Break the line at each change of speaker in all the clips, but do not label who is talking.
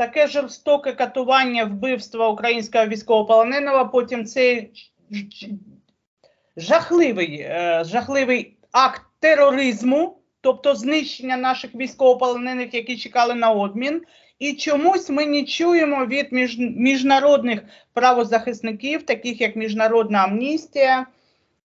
таке жорстоке катування вбивства українського військовополоненого, потім цей жахливий, е, жахливий акт тероризму, тобто знищення наших військовополонених, які чекали на обмін. І чомусь ми не чуємо від між, міжнародних правозахисників, таких як Міжнародна амністія,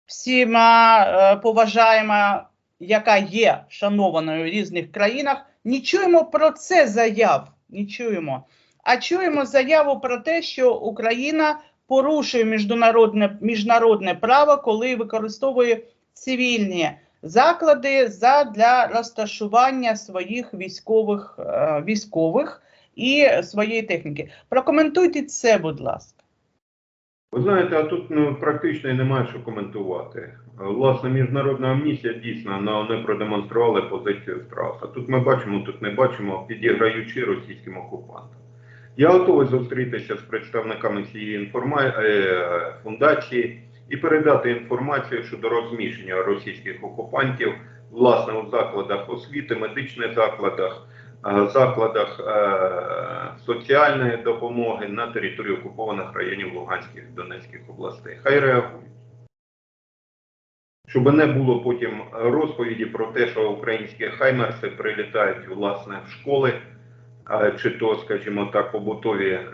всіма е, поважаємо, яка є шанованою в різних країнах. Не чуємо про це заяв. Не чуємо. А чуємо заяву про те, що Україна порушує міжнародне, міжнародне право, коли використовує цивільні заклади за для розташування своїх військових, е, військових і своєї техніки. Прокоментуйте це, будь ласка.
Ви знаєте, а тут ну, практично і немає що коментувати. Е, Власне, міжнародна амністія дійсно вони продемонстрували позицію Страуса. Тут ми бачимо, тут не бачимо, підіграючи російським окупантам. Я готовий зустрітися з представниками цієї інформа... е, фундації і передати інформацію щодо розміщення російських окупантів власне у закладах освіти, медичних закладах, е, закладах соціальної допомоги на території окупованих районів Луганських і Донецьких областей. Хай реагують. Щоб не було потім розповіді про те, що українські хаймерси прилітають власне в школи, чи то, скажімо так, побутові е,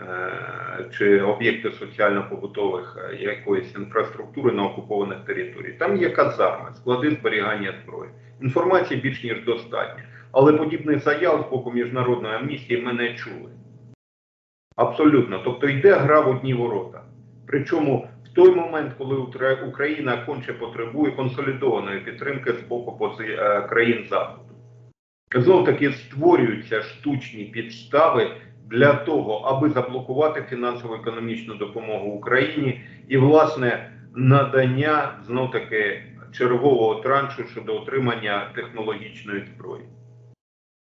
чи об'єкти соціально-побутових е, якоїсь інфраструктури на окупованих територіях. Там є казарми, склади зберігання зброї. Інформації більш ніж достатньо. Але подібних заяв з боку міжнародної амністії ми не чули. Абсолютно. Тобто йде гра в одні ворота. Причому той момент, коли Україна конче потребує консолідованої підтримки з боку е, країн Заходу. Знов таки створюються штучні підстави для того, аби заблокувати фінансово-економічну допомогу Україні і, власне, надання знов таки чергового траншу щодо отримання технологічної зброї.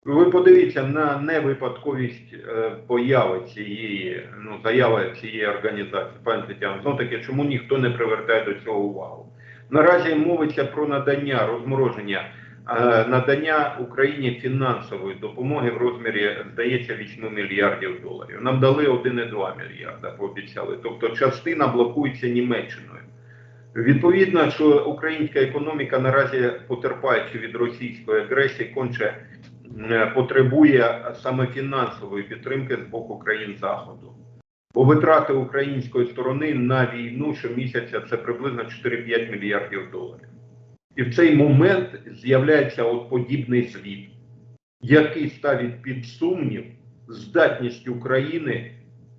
Ви подивіться на невипадковість е, появи цієї ну, заяви цієї організації. Пане Тетяно, знов таки, чому ніхто не привертає до цього увагу? Наразі мовиться про надання розмороження е, надання Україні фінансової допомоги в розмірі, здається, 8 мільярдів доларів. Нам дали 1,2 мільярда, пообіцяли. Тобто частина блокується Німеччиною. Відповідно, що українська економіка наразі потерпаючи від російської агресії, конче потребує саме фінансової підтримки з боку країн Заходу. Бо витрати української сторони на війну щомісяця це приблизно 4-5 мільярдів доларів. І в цей момент з'являється от подібний звіт, який ставить під сумнів здатність України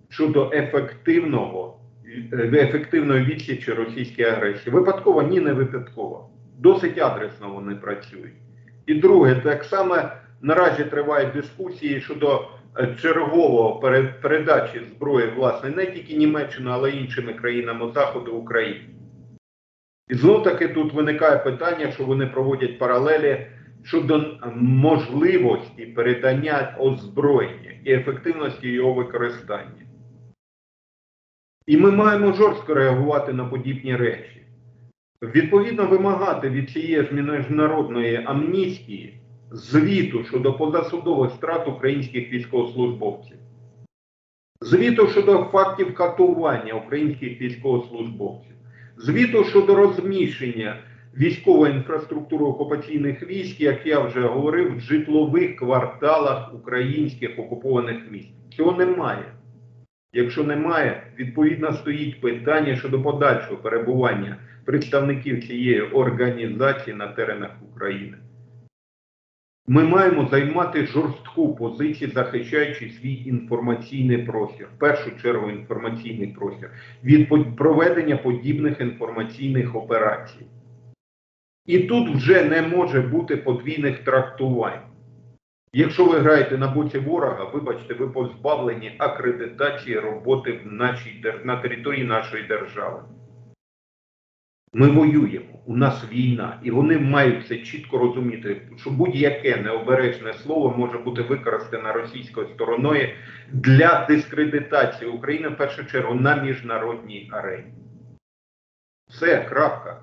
щодо ефективного, е, ефективної відсічі російської агресії. Випадково ні, не випадково. Досить адресно вони працюють. І друге, так само наразі тривають дискусії щодо е, чергового передачі зброї, власне, не тільки Німеччиною, але й іншими країнами Заходу Україні. І знов таки тут виникає питання, що вони проводять паралелі щодо можливості передання озброєння і ефективності його використання. І ми маємо жорстко реагувати на подібні речі. Відповідно, вимагати від цієї ж міжнародної амністії звіту щодо позасудових страт українських військовослужбовців, звіту щодо фактів катування українських військовослужбовців, звіту щодо розміщення військової інфраструктури окупаційних військ, як я вже говорив, в житлових кварталах українських окупованих міст. Цього немає. Якщо немає, відповідно стоїть питання щодо подальшого перебування представників цієї організації на теренах України. Ми маємо займати жорстку позицію, захищаючи свій інформаційний простір, в першу чергу інформаційний простір, від проведення подібних інформаційних операцій. І тут вже не може бути подвійних трактувань. Якщо ви граєте на боці ворога, вибачте, ви позбавлені акредитації роботи в нашій, на території нашої держави. Ми воюємо, у нас війна, і вони мають це чітко розуміти, що будь-яке необережне слово може бути використане російською стороною для дискредитації України в першу чергу на міжнародній арені. Все, крапка.